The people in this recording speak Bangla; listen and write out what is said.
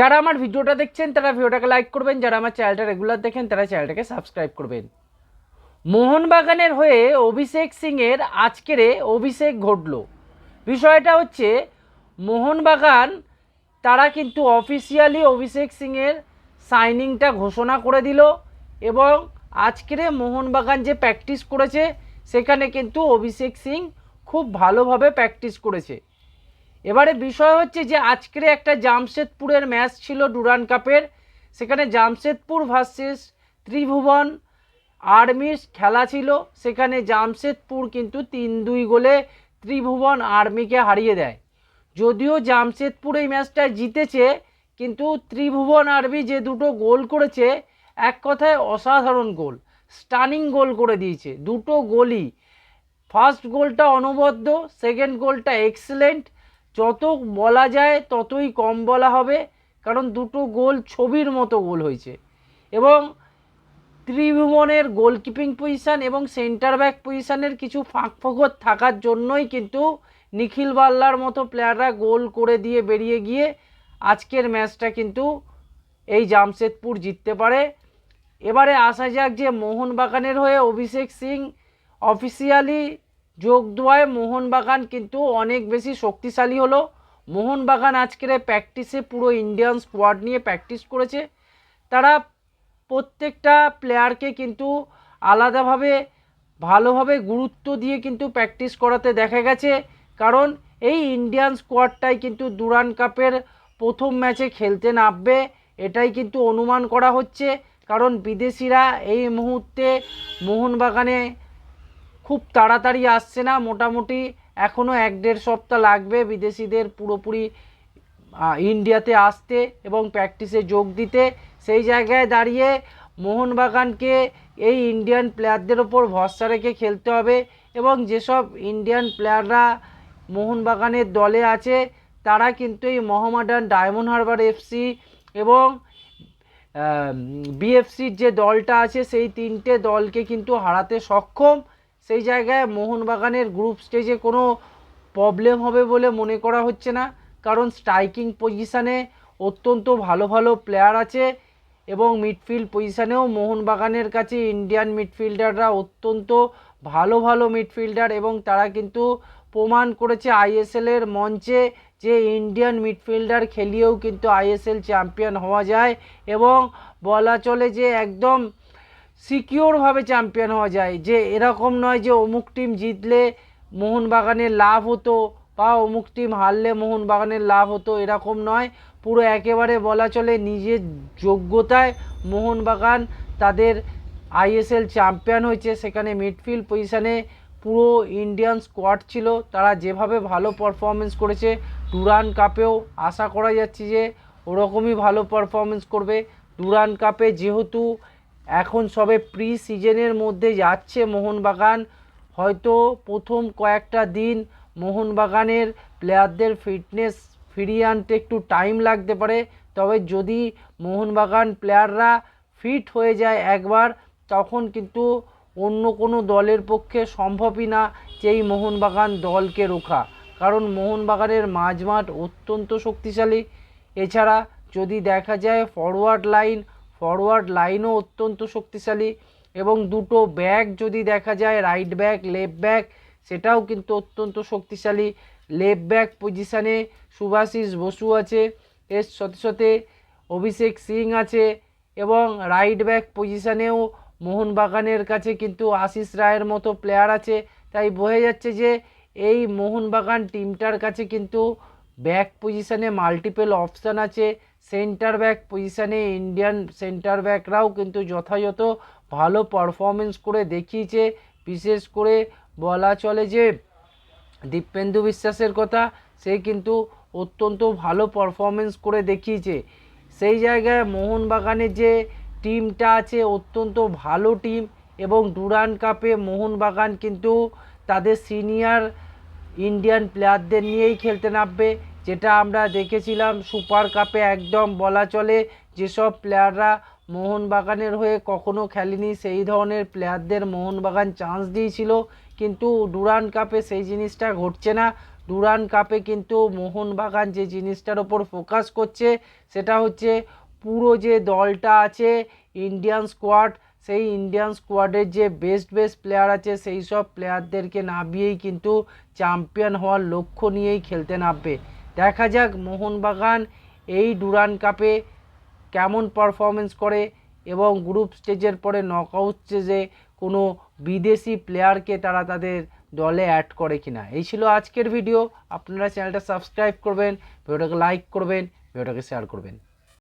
যারা আমার ভিডিওটা দেখছেন, তারা ভিডিওটাকে লাইক করবেন। যারা আমার চ্যানেলটা রেগুলার দেখেন, তারা চ্যানেলটাকে সাবস্ক্রাইব করবেন। মোহনবাগানের হয়ে অভিষেক সিংয়ের আজকেরে অভিষেক ঘটল। বিষয়টা হচ্ছে, মোহনবাগান, তারা কিন্তু অফিসিয়ালি অভিষেক সিংয়ের সাইনিংটা ঘোষণা করে দিল এবং আজকেরে মোহনবাগান যে প্র্যাকটিস করেছে, সেখানে কিন্তু অভিষেক সিং খুব ভালোভাবে প্র্যাকটিস করেছে। এবারে বিষয় হচ্ছে যে আজকের একটা জামশেদপুরের ম্যাচ ছিল ডুরান কাপের। সেখানে জামশেদপুর ভার্সেস ত্রিভুবন আর্মির খেলা ছিল। সেখানে জামশেদপুর কিন্তু তিন দুই গোলে ত্রিভুবন আর্মিকে হারিয়ে দেয়। যদিও জামশেদপুর এই ম্যাচটা জিতেছে, কিন্তু ত্রিভুবন আর্মি যে দুটো গোল করেছে, এক কথায় অসাধারণ গোল। স্টানিং গোল করে দিয়েছে। দুটো গোলই। ফার্স্ট গোলটা অনবদ্য, সেকেন্ড গোলটা এক্সেলেন্ট যত বলা যায় ততই কম বলা হবে, কারণ দুটো গোল ছবির মতো গোল হয়েছে। এবং ত্রিভুবনের গোলকিপিং পজিশান এবং সেন্টার ব্যাক পজিশানের কিছু ফাঁক ফোকর থাকার জন্যই কিন্তু নিখিল বাল্লার মতো প্লেয়াররা গোল করে দিয়ে বেরিয়ে গিয়ে আজকের ম্যাচটা কিন্তু এই জামশেদপুর জিততে পারে। এবারে আসা যাক যে মোহনবাগানের হয়ে অভিষেক সিং অফিসিয়ালি যোগ দেওয়ায় মোহনবাগান কিন্তু অনেক বেশি শক্তিশালী হলো। মোহনবাগান আজকের প্র্যাকটিসে পুরো ইন্ডিয়ান স্কোয়াড নিয়ে প্র্যাকটিস করেছে। তারা প্রত্যেকটা প্লেয়ারকে কিন্তু আলাদাভাবে, ভালোভাবে গুরুত্ব দিয়ে কিন্তু প্র্যাকটিস করাতে দেখা গেছে। কারণ এই ইন্ডিয়ান স্কোয়াডটাই কিন্তু দুরান কাপের প্রথম ম্যাচে খেলতে নামবে, এটাই কিন্তু অনুমান করা হচ্ছে। কারণ বিদেশিরা এই মুহূর্তে মোহনবাগানে খুব তাড়াতাড়ি আসছে না, মোটামুটি এখনও এক দেড় সপ্তাহ লাগবে বিদেশিদের পুরোপুরি ইন্ডিয়াতে আসতে এবং প্র্যাকটিসে যোগ দিতে। সেই জায়গায় দাঁড়িয়ে মোহনবাগানকে এই ইন্ডিয়ান প্লেয়ারদের ওপর ভরসা রেখে খেলতে হবে এবং যেসব ইন্ডিয়ান প্লেয়াররা মোহনবাগানের দলে আছে, তারা কিন্তু এই মোহামেডান ডায়মন্ড হারবার এফসি এবং বিএফসির যে দলটা আছে, সেই তিনটে দলকে কিন্তু হারাতে সক্ষম। সেই জায়গায় মোহনবাগানের গ্রুপ স্টেজে কোনো প্রবলেম হবে বলে মনে করা হচ্ছে না। কারণ স্ট্রাইকিং পজিশানে অত্যন্ত ভালো ভালো প্লেয়ার আছে এবং মিডফিল্ড পজিশানেও মোহনবাগানের কাছে ইন্ডিয়ান মিডফিল্ডাররা অত্যন্ত ভালো ভালো মিডফিল্ডার এবং তারা কিন্তু প্রমাণ করেছে আইএসএলের মঞ্চে যে ইন্ডিয়ান মিডফিল্ডার খেলিয়েও কিন্তু আইএসএল চ্যাম্পিয়ন হওয়া যায় এবং বলা চলে যে একদম সিকিওরভাবে চ্যাম্পিয়ন হওয়া যায়। যে এরকম নয় যে অমুক টিম জিতলে মোহনবাগানের লাভ হতো বা অমুক টিম হারলে মোহনবাগানের লাভ হতো, এরকম নয়। পুরো একেবারে বলা চলে নিজের যোগ্যতায় মোহনবাগান তাদের আইএসএল চ্যাম্পিয়ন হয়েছে। সেখানে মিডফিল্ড পজিশানে পুরো ইন্ডিয়ান স্কোয়াড ছিল। তারা যেভাবে ভালো পারফরমেন্স করেছে ডুরান কাপেও আশা করা যাচ্ছে যে ওরকমই ভালো পারফরমেন্স করবে। ডুরান কাপে যেহেতু এখন সবে প্রি সিজনের মধ্যে যাচ্ছে মোহনবাগান। হয়তো প্রথম কয়েকটা দিন মোহনবাগানের প্লেয়ারদের ফিটনেস ফিরিয়ে আনতে একটু টাইম লাগতে পারে। তবে যদি মোহনবাগান প্লেয়াররা ফিট হয়ে যায় একবার, তখন কিন্তু অন্য কোনো দলের পক্ষে সম্ভবই না যে এই মোহনবাগান দলকে রোখা। কারণ মোহনবাগানের মাঝমাঠ অত্যন্ত শক্তিশালী। এছাড়া যদি দেখা যায় ফরওয়ার্ড লাইন ফরওয়ার্ড লাইনও অত্যন্ত শক্তিশালী এবং দুটো ব্যাক যদি দেখা যায় রাইট ব্যাক লেফট ব্যাক সেটাও কিন্তু অত্যন্ত শক্তিশালী। লেফট ব্যাক পজিশানে সুভাশিস বসু আছে, এর সাথে সাথে অভিষেক সিং আছে এবং রাইট ব্যাক পজিশানেও মোহনবাগানের কাছে কিন্তু আশিস রায়ের মতো প্লেয়ার আছে। তাই বোঝা যাচ্ছে যে এই মোহনবাগান টিমটার কাছে কিন্তু ব্যাক পজিশানে মাল্টিপল অপশান আছে। সেন্টার ব্যাক পজিশানে ইন্ডিয়ান সেন্টার ব্যাকরাও কিন্তু যথাযথ ভালো পারফরমেন্স করে দেখিয়েছে। বিশেষ করে বলা চলে যে দীপেন্দু বিশ্বাসের কথা, সে কিন্তু অত্যন্ত ভালো পারফরমেন্স করে দেখিয়েছে। সেই জায়গায় মোহনবাগানের যে টিমটা আছে, অত্যন্ত ভালো টিম এবং ডুরান কাপে মোহনবাগান কিন্তু তাদের সিনিয়র ইন্ডিয়ান প্লেয়ারদের নিয়েই খেলতে নামবে। যেটা আমরা দেখেছিলাম সুপার কাপে একদম বলা চলে, যেসব প্লেয়াররা মোহনবাগানের হয়ে কখনো খেলেনি সেই ধরনের প্লেয়ারদের মোহনবাগান চান্স দিয়েছিল। কিন্তু ডুরান কাপে সেই জিনিসটা ঘটছে না। ডুরান কাপে কিন্তু মোহনবাগান যে জিনিসটার ওপর ফোকাস করছে, সেটা হচ্ছে পুরো যে দলটা আছে ইন্ডিয়ান স্কোয়াড সেই ইন্ডিয়ান স্কোয়াডের যে বেস্ট বেস্ট প্লেয়ার আছে, সেই সব প্লেয়ারদেরকে নামিয়েই কিন্তু চ্যাম্পিয়ন হওয়ার লক্ষ্য নিয়েই খেলতে নামবে। দেখা যাক মোহনবাগান এই ডুরান কাপে কেমন পারফরমেন্স করে এবং গ্রুপ স্টেজের পরে নকআউট স্টেজে কোনো বিদেশি প্লেয়ারকে তারা তাদের দলে অ্যাড করে কিনা। এই ছিল আজকের ভিডিও আপনারা চ্যানেলটা সাবস্ক্রাইব করবেন ভিডিওটাকে লাইক করবেন ভিডিওটাকে শেয়ার করবেন।